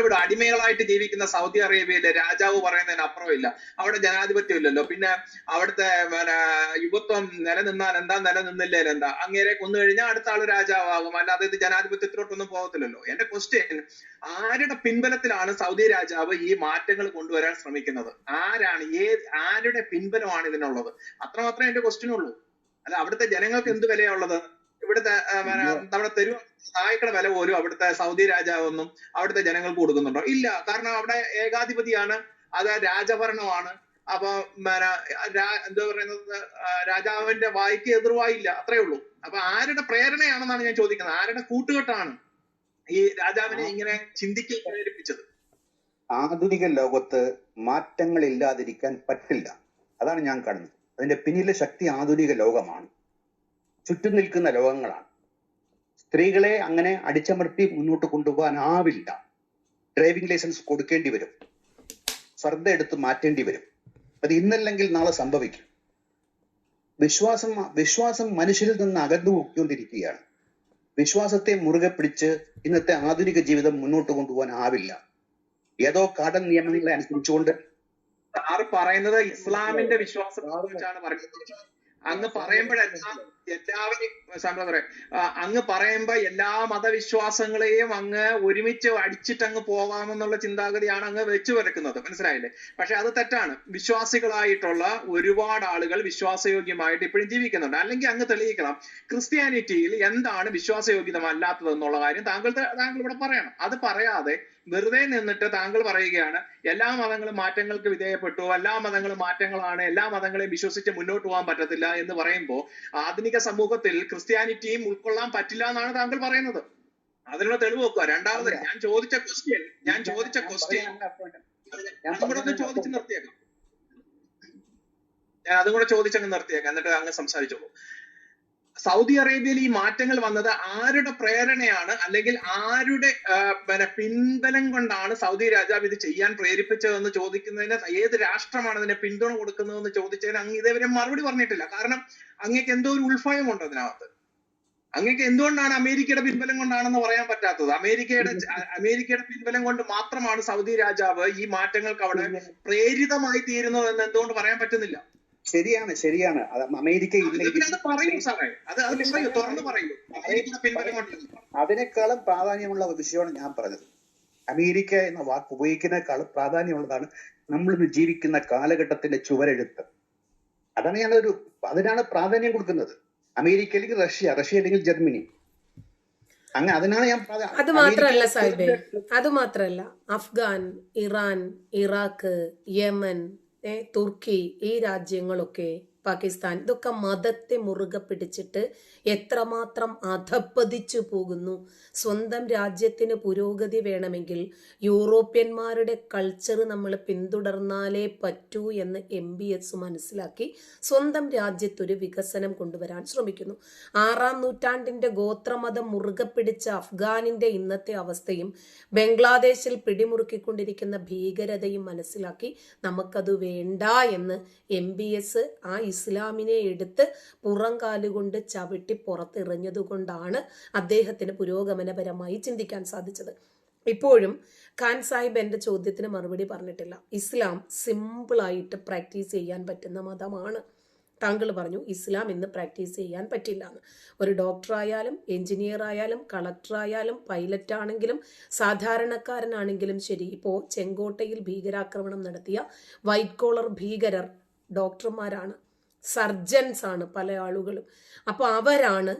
ഇവിടെ അടിമകളായിട്ട് ജീവിക്കുന്ന സൗദി അറേബ്യയിലെ രാജാവ് പറയുന്നതിന് അപ്പുറമില്ല അവിടെ ജനാധിപത്യം ഇല്ലല്ലോ. പിന്നെ അവിടുത്തെ പിന്നെ യുവത്വം നിലനിന്നാൽ എന്താ നിലനിന്നില്ലേ എന്താ? അങ്ങേരെ കൊന്നു കഴിഞ്ഞാൽ അടുത്ത ആൾ രാജാവാകും. അല്ലാതെ ഇത് ജനാധിപത്യത്തിലോട്ടൊന്നും പോകത്തില്ലല്ലോ. എന്റെ ക്വസ്റ്റ്യൻ ആരുടെ പിൻബലത്തിലാണ് സൗദി രാജാവ് ഈ മാറ്റങ്ങൾ കൊണ്ടുവരാൻ ശ്രമിക്കുന്നത്? ആരാണ് ഏത് ആരുടെ പിൻബലമാണ് ഇതിനുള്ളത്? അത്രമാത്രമേ എന്റെ ക്വസ്റ്റ്യൻ ഉള്ളൂ. അല്ല അവിടുത്തെ ജനങ്ങൾക്ക് എന്ത് വിലയുള്ളത് ഇവിടുത്തെ നമ്മുടെ തെരു സഹായിക്കണ വില പോലും അവിടുത്തെ സൗദി രാജാവൊന്നും അവിടുത്തെ ജനങ്ങൾക്ക് കൊടുക്കുന്നുണ്ടോ? ഇല്ല. കാരണം അവിടെ ഏകാധിപതിയാണ്. അത് രാജഭരണമാണ്. അപ്പൊ എന്താ പറയുന്നത് രാജാവിന്റെ വായിക്ക് എതിർവായില്ല. അത്രേ ഉള്ളൂ. അപ്പൊ ആരുടെ പ്രേരണയാണെന്നാണ് ഞാൻ ചോദിക്കുന്നത്. ആരുടെ കൂട്ടുകെട്ടാണ് ഈ രാജാവിനെ ഇങ്ങനെ ചിന്തിക്കാൻ പ്രേരിപ്പിച്ചത്? ആധുനിക ലോകത്ത് മാറ്റങ്ങൾ ഇല്ലാതിരിക്കാൻ പറ്റില്ല. അതാണ് ഞാൻ കാണുന്നത്. അതിന്റെ പിന്നിലെ ശക്തി ആധുനിക ലോകമാണ്. ചുറ്റും നിൽക്കുന്ന ലോകങ്ങളാണ്. സ്ത്രീകളെ അങ്ങനെ അടിച്ചമർത്തി മുന്നോട്ട് കൊണ്ടുപോകാനാവില്ല ഡ്രൈവിംഗ് ലൈസൻസ് കൊടുക്കേണ്ടി വരും. ശ്രദ്ധ എടുത്ത് മാറ്റേണ്ടി വരും. അത് ഇന്നല്ലെങ്കിൽ നാളെ സംഭവിക്കും. വിശ്വാസം വിശ്വാസം മനുഷ്യരിൽ നിന്ന് അകന്നു പോയിക്കൊണ്ടിരിക്കുകയാണ്. വിശ്വാസത്തെ മുറുകെ പിടിച്ച് ഇന്നത്തെ ആധുനിക ജീവിതം മുന്നോട്ട് കൊണ്ടുപോകാൻ ആവില്ല. ഏതോ കാടൻ നിയമങ്ങളെ അനുസരിച്ചുകൊണ്ട് സാറ് പറയുന്നത് ഇസ്ലാമിന്റെ കുറിച്ചാണ് പറയുന്നത്. അങ്ങ് പറയുമ്പോഴെല്ലാം എല്ലാവരെയും പറയാം അങ്ങ് പറയുമ്പോ എല്ലാ മതവിശ്വാസങ്ങളെയും അങ്ങ് ഒരുമിച്ച് അടിച്ചിട്ട് അങ്ങ് പോകാമെന്നുള്ള ചിന്താഗതിയാണ് അങ്ങ് വെച്ചു വരക്കുന്നത്. മനസ്സിലായില്ലേ? പക്ഷെ അത് തെറ്റാണ്. വിശ്വാസികളായിട്ടുള്ള ഒരുപാട് ആളുകൾ വിശ്വാസയോഗ്യമായിട്ട് ഇപ്പോഴും ജീവിക്കുന്നുണ്ട്. അല്ലെങ്കിൽ അങ്ങ് തെളിയിക്കണം ക്രിസ്ത്യാനിറ്റിയിൽ എന്താണ് വിശ്വാസയോഗ്യമല്ലാത്തത് എന്നുള്ള കാര്യം താങ്കൾ താങ്കൾ ഇവിടെ പറയണം. അത് പറയാതെ വെറുതെ നിന്നിട്ട് താങ്കൾ പറയുകയാണ് എല്ലാ മതങ്ങളും മാറ്റങ്ങൾക്ക് വിധേയപ്പെട്ടു എല്ലാ മതങ്ങളും മാറ്റങ്ങളാണ് എല്ലാ മതങ്ങളെയും വിശ്വസിച്ച് മുന്നോട്ട് പോകാൻ പറ്റത്തില്ല എന്ന് പറയുമ്പോൾ ആധുനിക സമൂഹത്തിൽ ക്രിസ്ത്യാനിറ്റിയും ഉൾക്കൊള്ളാൻ പറ്റില്ല എന്നാണ് താങ്കൾ പറയുന്നത്. അതിനുള്ള തെളിവ് വെക്കുക. രണ്ടാമത് ഞാൻ ചോദിച്ച ക്വസ്റ്റ്യൻ ഞാൻ ചോദിച്ച ക്വസ്റ്റ്യൻ ഒന്ന് ചോദിച്ച് നിർത്തിയേക്കാം. ഞാൻ അതും കൂടെ ചോദിച്ചങ്ങ് നിർത്തിയേക്കാം. എന്നിട്ട് അങ്ങ് സംസാരിച്ചോളൂ. സൗദി അറേബ്യയിൽ ഈ മാറ്റങ്ങൾ വന്നത് ആരുടെ പ്രേരണയാണ്? അല്ലെങ്കിൽ ആരുടെ പിന്നെ പിൻബലം കൊണ്ടാണ് സൗദി രാജാവ് ഇത് ചെയ്യാൻ പ്രേരിപ്പിച്ചതെന്ന് ചോദിക്കുന്നതിന് ഏത് രാഷ്ട്രമാണ് അതിനെ പിന്തുണ കൊടുക്കുന്നതെന്ന് ചോദിച്ചതിന് അങ്ങ് ഇതേവരെ മറുപടി പറഞ്ഞിട്ടില്ല. കാരണം അങ്ങേക്ക് എന്തോ ഒരു ഉൾഭയമുണ്ട് അതിനകത്ത്. അങ്ങേക്ക് എന്തുകൊണ്ടാണ് അമേരിക്കയുടെ പിൻബലം കൊണ്ടാണെന്ന് പറയാൻ പറ്റാത്തത്? അമേരിക്കയുടെ അമേരിക്കയുടെ പിൻബലം കൊണ്ട് മാത്രമാണ് സൗദി രാജാവ് ഈ മാറ്റങ്ങൾക്ക് അവിടെ പ്രേരിതമായി തീരുന്നത് എന്ന് എന്തുകൊണ്ട് പറയാൻ പറ്റുന്നില്ല? ശരിയാണ് ശരിയാണ്. അമേരിക്ക ഇല്ലെങ്കിൽ അതിനേക്കാളും പ്രാധാന്യമുള്ള വിഷയമാണ് ഞാൻ പറഞ്ഞത്. അമേരിക്ക എന്ന വാക്ക് ഉപയോഗിക്കുന്നതിനേക്കാളും പ്രാധാന്യമുള്ളതാണ് നമ്മൾ ഇന്ന് ജീവിക്കുന്ന കാലഘട്ടത്തിന്റെ ചുവരെഴുത്ത്. അതാണ് ഞാനൊരു അതിനാണ് പ്രാധാന്യം കൊടുക്കുന്നത്. അമേരിക്ക അല്ലെങ്കിൽ റഷ്യ റഷ്യ അല്ലെങ്കിൽ ജർമ്മനി. അങ്ങനെ അതിനാണ് ഞാൻ അത് മാത്രമല്ല സാഹിബേ അത് മാത്രമല്ല. അഫ്ഗാൻ ഇറാൻ ഇറാഖ് യമൻ തുർക്കി ഈ രാജ്യങ്ങളൊക്കെ പാകിസ്ഥാൻ. ഇതൊക്കെ മതത്തെ മുറുകെ പിടിച്ചിട്ട് എത്രമാത്രം അധപ്പതിച്ചു പോകുന്നു. സ്വന്തം രാജ്യത്തിന് പുരോഗതി വേണമെങ്കിൽ യൂറോപ്യന്മാരുടെ കൾച്ചർ നമ്മൾ പിന്തുടർന്നാലേ പറ്റൂ എന്ന് എം ബി എസ് മനസ്സിലാക്കി സ്വന്തം രാജ്യത്തൊരു വികസനം കൊണ്ടുവരാൻ ശ്രമിക്കുന്നു. ആറാം നൂറ്റാണ്ടിന്റെ ഗോത്രമതം മുറുകെ പിടിച്ച അഫ്ഗാനിന്റെ ഇന്നത്തെ അവസ്ഥയും ബംഗ്ലാദേശിൽ പിടിമുറുക്കിക്കൊണ്ടിരിക്കുന്ന ഭീകരതയും മനസ്സിലാക്കി നമുക്കത് വേണ്ട എന്ന് എം ബി എസ് ആ ഇസ്ലാമിനെ എടുത്ത് പുറംകാലുകൊണ്ട് ചവിട്ടി പുറത്തെറിഞ്ഞതുകൊണ്ടാണ് അദ്ദേഹത്തിന് പുരോഗമനപരമായി ചിന്തിക്കാൻ സാധിച്ചത്. ഇപ്പോഴും ഖാൻ സാഹിബ് എന്റെ ചോദ്യത്തിന് മറുപടി പറഞ്ഞിട്ടില്ല. ഇസ്ലാം സിമ്പിളായിട്ട് പ്രാക്ടീസ് ചെയ്യാൻ പറ്റുന്ന മതമാണ്. താങ്കൾ പറഞ്ഞു ഇസ്ലാം ഇന്ന് പ്രാക്ടീസ് ചെയ്യാൻ പറ്റില്ല എന്ന്. ഒരു ഡോക്ടറായാലും എഞ്ചിനീയർ ആയാലും കളക്ടർ ആയാലും പൈലറ്റ് ആണെങ്കിലും സാധാരണക്കാരനാണെങ്കിലും ശരി ഇപ്പോൾ ചെങ്കോട്ടയിൽ ഭീകരാക്രമണം നടത്തിയ വൈറ്റ് കോളർ ഭീകരർ ഡോക്ടർമാരാണ് സർജൻസ് ആണ് പല ആളുകളും. അപ്പോൾ അവരാണ്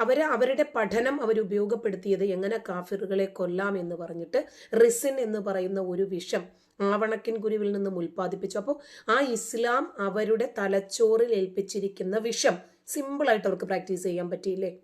അവർ അവരുടെ പഠനം അവർ ഉപയോഗപ്പെടുത്തിയത് എങ്ങനെ കാഫിറുകളെ കൊല്ലാം എന്ന് പറഞ്ഞിട്ട് റിസിൻ എന്ന് പറയുന്ന ഒരു വിഷം ആവണക്കിൻ കുരുവിൽ നിന്നും ഉൽപ്പാദിപ്പിച്ചു. അപ്പോൾ ആ ഇസ്ലാം അവരുടെ തലച്ചോറിൽ ഏൽപ്പിച്ചിരിക്കുന്ന വിഷം സിമ്പിളായിട്ട് അവർക്ക് പ്രാക്ടീസ് ചെയ്യാൻ പറ്റിയില്ലേ?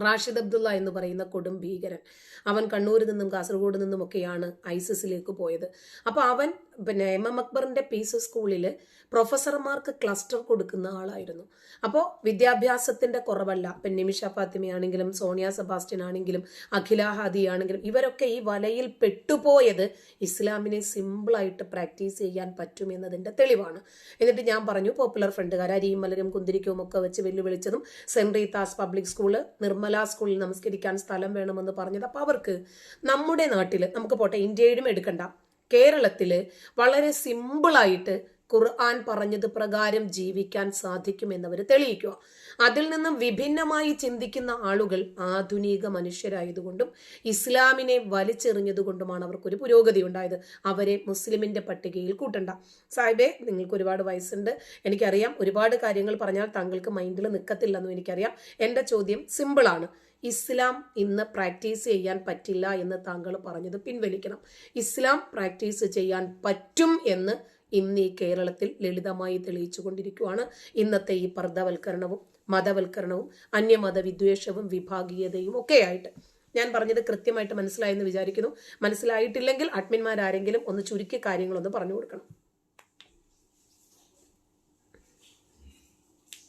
റാഷിദ് അബ്ദുള്ള എന്ന് പറയുന്ന കൊടും ഭീകരൻ. അവൻ കണ്ണൂരിൽ നിന്നും കാസർഗോഡ് നിന്നുമൊക്കെയാണ് ഐസിസിലേക്ക് പോയത്. അപ്പോൾ അവൻ പിന്നെ എം എം അക്ബറിന്റെ പീസ് സ്കൂളിൽ പ്രൊഫസർമാർക്ക് ക്ലസ്റ്റർ കൊടുക്കുന്ന ആളായിരുന്നു. അപ്പോൾ വിദ്യാഭ്യാസത്തിന്റെ കുറവല്ല. ഇപ്പം നിമിഷ ഫാത്തിമയാണെങ്കിലും സോണിയ സെബാസ്റ്റ്യൻ ആണെങ്കിലും അഖില ഹാദി ആണെങ്കിലും ഇവരൊക്കെ ഈ വലയിൽ പെട്ടുപോയത് ഇസ്ലാമിനെ സിമ്പിളായിട്ട് പ്രാക്ടീസ് ചെയ്യാൻ പറ്റുമെന്നതിന്റെ തെളിവാണ്. എന്നിട്ട് ഞാൻ പറഞ്ഞു പോപ്പുലർ ഫ്രണ്ടുകാർ അരിയും മലരും കുന്തിരിക്കവും ഒക്കെ വെച്ച് വെല്ലുവിളിച്ചതും saint Rita's public school Nirmala സ്കൂളിൽ നമസ്കരിക്കാൻ സ്ഥലം വേണമെന്ന് പറഞ്ഞത്. അപ്പോൾ അവർക്ക് നമ്മുടെ നാട്ടിൽ നമുക്ക് പോട്ടെ ഇന്ത്യയിലും എടുക്കണ്ട. കേരളത്തിൽ വളരെ സിമ്പിളായിട്ട് ഖുർആൻ പറഞ്ഞത് പ്രകാരം ജീവിക്കാൻ സാധിക്കുമെന്നവർ തെളിയിക്കുക. അതിൽ നിന്നും വിഭിന്നമായി ചിന്തിക്കുന്ന ആളുകൾ ആധുനിക മനുഷ്യരായതുകൊണ്ടും ഇസ്ലാമിനെ വലിച്ചെറിഞ്ഞതുകൊണ്ടുമാണ് അവർക്കൊരു പുരോഗതി ഉണ്ടായത്. അവരെ മുസ്ലിമിന്റെ പട്ടികയിൽ കൂട്ടണ്ട. സാഹിബേ നിങ്ങൾക്ക് ഒരുപാട് വയസ്സുണ്ട്. എനിക്കറിയാം ഒരുപാട് കാര്യങ്ങൾ പറഞ്ഞാൽ താങ്കൾക്ക് മൈൻഡിൽ നിൽക്കത്തില്ലെന്നും എനിക്കറിയാം. എന്റെ ചോദ്യം സിമ്പിളാണ്. ഇസ്ലാം ഇന്ന് പ്രാക്ടീസ് ചെയ്യാൻ പറ്റില്ല എന്ന് താങ്കൾ പറഞ്ഞത് പിൻവലിക്കണം. ഇസ്ലാം പ്രാക്ടീസ് ചെയ്യാൻ പറ്റും എന്ന് ഇന്ന് ഈ കേരളത്തിൽ ലളിതമായി തെളിയിച്ചു കൊണ്ടിരിക്കുകയാണ് ഇന്നത്തെ ഈ പർദ്ദവൽക്കരണവും മതവൽക്കരണവും അന്യമത വിദ്വേഷവും വിഭാഗീയതയും ഒക്കെ ആയിട്ട് ഞാൻ പറഞ്ഞത് കൃത്യമായിട്ട് മനസ്സിലായെന്ന് വിചാരിക്കുന്നു മനസ്സിലായിട്ടില്ലെങ്കിൽ അഡ്മിന്മാരാരെങ്കിലും ഒന്ന് ചുരുക്കി കാര്യങ്ങളൊന്ന് പറഞ്ഞു കൊടുക്കണം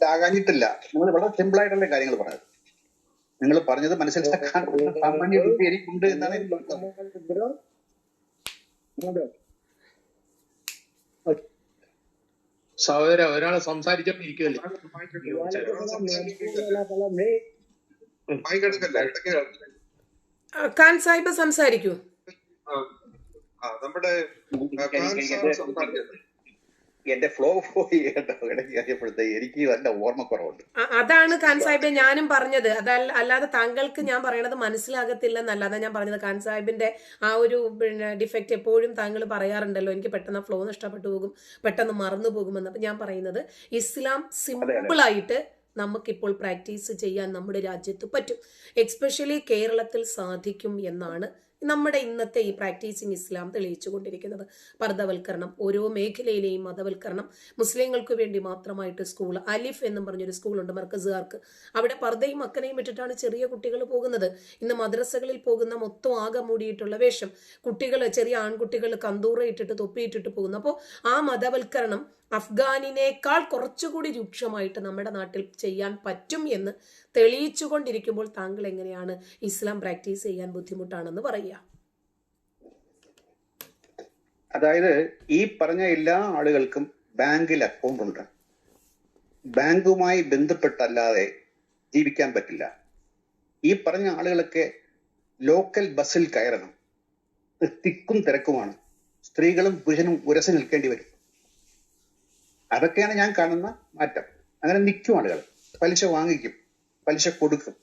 ആകാഞ്ഞിട്ടില്ല നിങ്ങൾ വളരെ സിമ്പിൾ ആയിട്ടുള്ള കാര്യങ്ങൾ പറഞ്ഞത് നിങ്ങൾ പറഞ്ഞത് മനസ്സിലാക്കാൻ സാമാന്യ ബുദ്ധി എനിക്കുണ്ട് എന്നാണ്. സഹോദര ഒരാളെ സംസാരിച്ചോണ്ടിരിക്കുമല്ലേ. ഖാൻ സാഹിബ് സംസാരിക്കൂ. നമ്മുടെ ആ, ഖാൻ സാർ സംസാരിച്ചത്. എന്റെ ഫ്ലോ പോയി കേട്ടോ. ഇടയ്ക്ക് എനിക്ക് നല്ല ഓർമ്മക്കുറവുണ്ട്. അതാണ് ഖാൻ സാഹിബെ ഞാനും പറഞ്ഞത്. അതല്ല അല്ലാതെ താങ്കൾക്ക് ഞാൻ പറയണത് മനസ്സിലാകത്തില്ലെന്നല്ലാതെ ഞാൻ പറഞ്ഞത് ഖാൻ സാഹിബിന്റെ ആ ഒരു പിന്നെ ഡിഫക്റ്റ് എപ്പോഴും താങ്കൾ പറയാറുണ്ടല്ലോ. എനിക്ക് പെട്ടെന്ന് ഫ്ലോ നഷ്ടപ്പെട്ടു പോകും പെട്ടെന്ന് മറന്നു പോകുമെന്ന് അപ്പൊ ഞാൻ പറയുന്നത്. ഇസ്ലാം സിമ്പിൾ സിമ്പിളായിട്ട് നമുക്കിപ്പോൾ പ്രാക്ടീസ് ചെയ്യാൻ നമ്മുടെ രാജ്യത്ത് പറ്റും. എക്സ്പെഷ്യലി കേരളത്തിൽ സാധിക്കും എന്നാണ് നമ്മുടെ ഇന്നത്തെ ഈ പ്രാക്ടീസിങ് ഇസ്ലാം തെളിയിച്ചു കൊണ്ടിരിക്കുന്നത് പർദ്ദവൽക്കരണം ഓരോ മേഖലയിലെയും മതവൽക്കരണം മുസ്ലിങ്ങൾക്ക് വേണ്ടി മാത്രമായിട്ട് സ്കൂൾ അലിഫ് എന്നും പറഞ്ഞൊരു സ്കൂളുണ്ട് മർക്കസുകാർക്ക്. അവിടെ പർദ്ദയും അക്കനയും ഇട്ടിട്ടാണ് ചെറിയ കുട്ടികൾ പോകുന്നത്. ഇന്ന് മദ്രസകളിൽ പോകുന്ന മൊത്തം ആകെ മൂടിയിട്ടുള്ള വേഷം. കുട്ടികൾ ചെറിയ ആൺകുട്ടികൾ കന്തൂറ ഇട്ടിട്ട് തൊപ്പിയിട്ടിട്ട് പോകുന്നു. അപ്പോൾ ആ മതവൽക്കരണം അഫ്ഗാനിനേക്കാൾ കുറച്ചുകൂടി രൂക്ഷമായിട്ട് നമ്മുടെ നാട്ടിൽ ചെയ്യാൻ പറ്റും എന്ന് തെളിയിച്ചുകൊണ്ടിരിക്കുമ്പോൾ താങ്കൾ എങ്ങനെയാണ് ഇസ്ലാം പ്രാക്ടീസ് ചെയ്യാൻ ബുദ്ധിമുട്ടാണെന്ന് പറയുക? അതായത് ഈ പറഞ്ഞ എല്ലാ ആളുകൾക്കും ബാങ്കിൽ അക്കൗണ്ട് ഉണ്ട്. ബാങ്കുമായി ബന്ധപ്പെട്ടല്ലാതെ ജീവിക്കാൻ പറ്റില്ല. ഈ പറഞ്ഞ ആളുകളൊക്കെ ലോക്കൽ ബസ്സിൽ കയറണം. തിക്കും തിരക്കുമാണ്. സ്ത്രീകളും പുരുഷനും ഉരసి നിൽക്കേണ്ടി വരും. അതൊക്കെയാണ് ഞാൻ കാണുന്ന മാറ്റം. അങ്ങനെ നിൽക്കും ആളുകൾ. പലിശ വാങ്ങിക്കും. പലിശ കൊടുക്കും.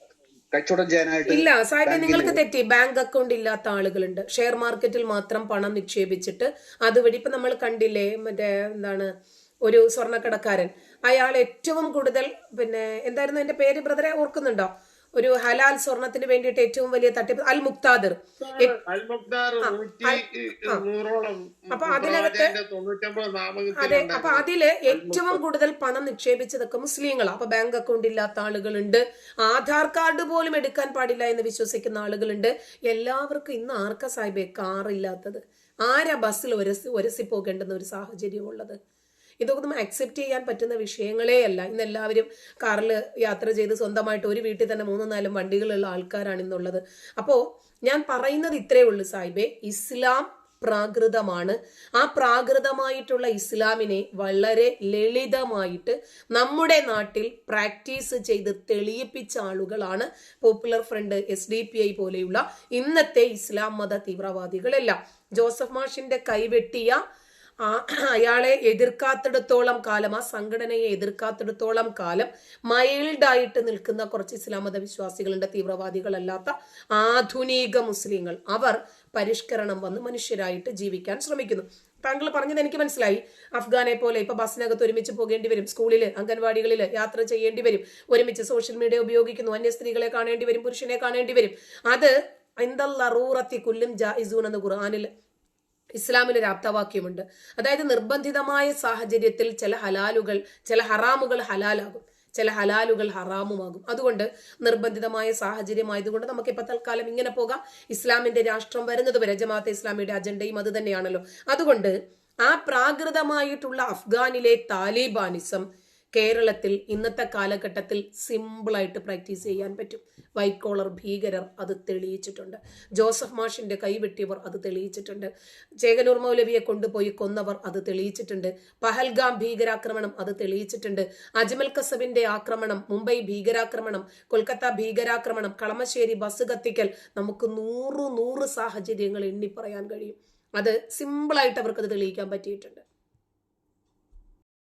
കച്ചവടം ചെയ്യാനായിട്ട് ഇല്ല സാഹിബ് നിങ്ങൾക്ക് തെറ്റി. ബാങ്ക് അക്കൗണ്ട് ഇല്ലാത്ത ആളുകളുണ്ട്. ഷെയർ മാർക്കറ്റിൽ മാത്രം പണം നിക്ഷേപിച്ചിട്ട് അതുവഴി ഇപ്പൊ നമ്മൾ കണ്ടില്ലേ മറ്റേ എന്താണ് ഒരു സ്വർണക്കടക്കാരൻ. അയാൾ ഏറ്റവും കൂടുതൽ പിന്നെ എന്തായിരുന്നു എന്റെ പേര് ബ്രദറെ? ഓർക്കുന്നുണ്ടോ? ഒരു ഹലാൽ സ്വർണത്തിന് വേണ്ടിയിട്ട് ഏറ്റവും വലിയ തട്ടിപ്പ് അൽ മുക്താദിർ അപ്പൊ അതിനകത്ത് അതെ അപ്പൊ അതിൽ ഏറ്റവും കൂടുതൽ പണം നിക്ഷേപിച്ചതൊക്കെ മുസ്ലിങ്ങളാണ് അപ്പൊ ബാങ്ക് അക്കൗണ്ട് ഇല്ലാത്ത ആളുകളുണ്ട്. ആധാർ കാർഡ് പോലും എടുക്കാൻ പാടില്ല എന്ന് വിശ്വസിക്കുന്ന ആളുകളുണ്ട്. എല്ലാവർക്കും ഇന്ന് ആർക്ക സാഹിബെ കാർ ഇല്ലാത്തത്? ആരാ ബസ്സിൽ ഒരസി ഒരസി പോകേണ്ടുന്ന ഒരു സാഹചര്യം ഉള്ളത് ഇതൊക്കെ നമ്മൾ അക്സെപ്റ്റ് ചെയ്യാൻ പറ്റുന്ന വിഷയങ്ങളേ അല്ല. ഇന്ന് എല്ലാവരും കാറിൽ യാത്ര ചെയ്ത് സ്വന്തമായിട്ട് ഒരു വീട്ടിൽ തന്നെ മൂന്നും നാലും വണ്ടികളുള്ള ആൾക്കാരാണ് ഇന്നുള്ളത്. അപ്പോൾ ഞാൻ പറയുന്നത് ഇത്രയേ ഉള്ളൂ സാഹിബെ. ഇസ്ലാം പ്രാകൃതമാണ്. ആ പ്രാകൃതമായിട്ടുള്ള ഇസ്ലാമിനെ വളരെ ലളിതമായിട്ട് നമ്മുടെ നാട്ടിൽ പ്രാക്ടീസ് ചെയ്ത് തെളിയിപ്പിച്ച ആളുകളാണ് popular front S D P I പോലെയുള്ള ഇന്നത്തെ ഇസ്ലാം മത തീവ്രവാദികളെല്ലാം. ജോസഫ് മാഷിന്റെ കൈവെട്ടിയ അയാളെ എതിർക്കാത്തിടത്തോളം കാലം ആ സംഘടനയെ എതിർക്കാത്തിടത്തോളം കാലം മൈൽഡായിട്ട് നിൽക്കുന്ന കുറച്ച് ഇസ്ലാം മത വിശ്വാസികളുടെ തീവ്രവാദികളല്ലാത്ത ആധുനിക മുസ്ലിങ്ങൾ അവർ പരിഷ്കരണം വന്ന് മനുഷ്യരായിട്ട് ജീവിക്കാൻ ശ്രമിക്കുന്നു. താങ്കൾ പറഞ്ഞത് എനിക്ക് മനസ്സിലായി. അഫ്ഗാനെ പോലെ ഇപ്പൊ ബസ്സിനകത്ത് ഒരുമിച്ച് പോകേണ്ടി വരും സ്കൂളിൽ അംഗൻവാടികളിൽ യാത്ര ചെയ്യേണ്ടി വരും ഒരുമിച്ച് സോഷ്യൽ മീഡിയ ഉപയോഗിക്കുന്നു അന്യ സ്ത്രീകളെ കാണേണ്ടി വരും പുരുഷനെ കാണേണ്ടി വരും. അത് എന്തല്ലറൂറത്തി കുല്ലും ജായിസൂൻ എന്ന് ഖുർആാനിൽ ഇസ്ലാമിൽ ഒരു ആപ്തവാക്യമുണ്ട് അതായത് നിർബന്ധിതമായ സാഹചര്യത്തിൽ ചില ഹലാലുകൾ ചില ഹറാമുകൾ ഹലാലാകും. ചില ഹലാലുകൾ ഹറാമുമാകും. അതുകൊണ്ട് നിർബന്ധിതമായ സാഹചര്യമായതുകൊണ്ട് നമുക്ക് ഇപ്പൊ തൽക്കാലം ഇങ്ങനെ പോകാം. ഇസ്ലാമിന്റെ രാഷ്ട്രം വരുന്നത് വരെ ജമാഅത്തെ ഇസ്ലാമിയുടെ അജണ്ടയും അത് തന്നെയാണല്ലോ. അതുകൊണ്ട് ആ പ്രാകൃതമായിട്ടുള്ള അഫ്ഗാനിലെ താലിബാനിസം കേരളത്തിൽ ഇന്നത്തെ കാലഘട്ടത്തിൽ സിമ്പിളായിട്ട് പ്രാക്ടീസ് ചെയ്യാൻ പറ്റും. വൈറ്റ് കോളർ ഭീകരർ അത് തെളിയിച്ചിട്ടുണ്ട്. ജോസഫ് മാഷിന്റെ കൈവെട്ടിയവർ അത് തെളിയിച്ചിട്ടുണ്ട്. ചേകനൂർ മൗലവിയെ കൊണ്ടുപോയി കൊന്നവർ അത് തെളിയിച്ചിട്ടുണ്ട്. പഹൽഗാം ഭീകരാക്രമണം അത് തെളിയിച്ചിട്ടുണ്ട്. അജ്മൽ കസബിന്റെ ആക്രമണം മുംബൈ ഭീകരാക്രമണം കൊൽക്കത്ത ഭീകരാക്രമണം കളമശ്ശേരി ബസ് കത്തിക്കൽ നമുക്ക് നൂറ് നൂറ് സാഹചര്യങ്ങൾ എണ്ണി പറയാൻ കഴിയും. അത് സിമ്പിളായിട്ട് അവർക്ക് അത് തെളിയിക്കാൻ പറ്റിയിട്ടുണ്ട്.